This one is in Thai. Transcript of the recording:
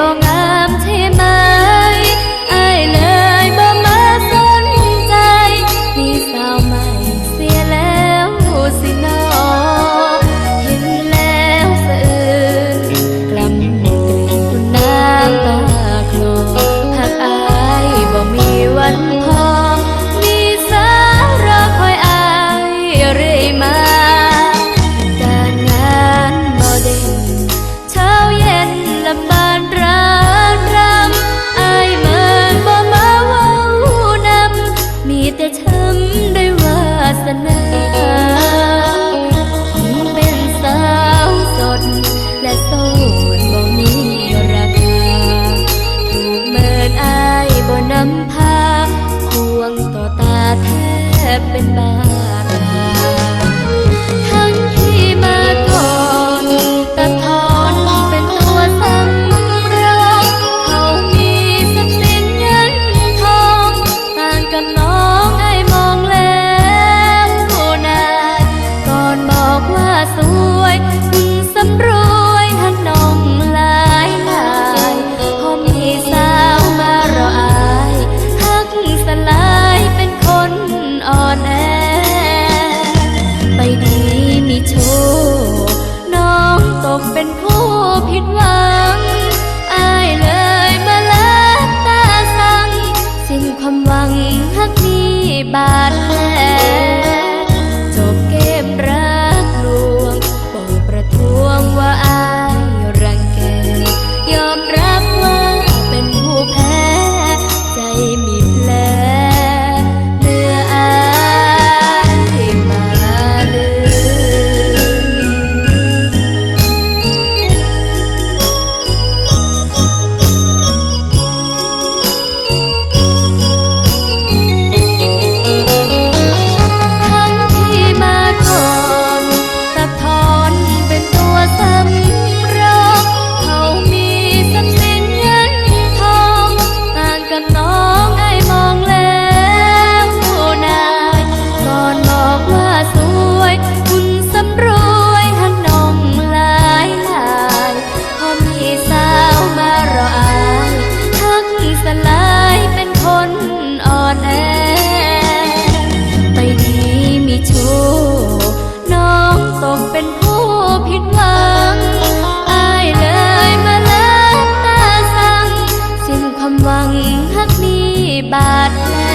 บ่งามใช่ไหมอายเลยบ่มาสนใจ มีสาวใหม่เสียแล้วสินอเห็นแล้วสะอื้นกลำมือคุณน้ำตาคลอหากอายบ่มีวันพอ มีสาวรอคอยอายเรื่อยมา การงานบ่เด่นเช้าเย็นลำบาน ได้วาสนาเป็นสาวสด และโสดบ่มีราคาถูกเมินอายบ่นำพาควงต่อตาแทบเป็นบา หวังหักมีบาดแผล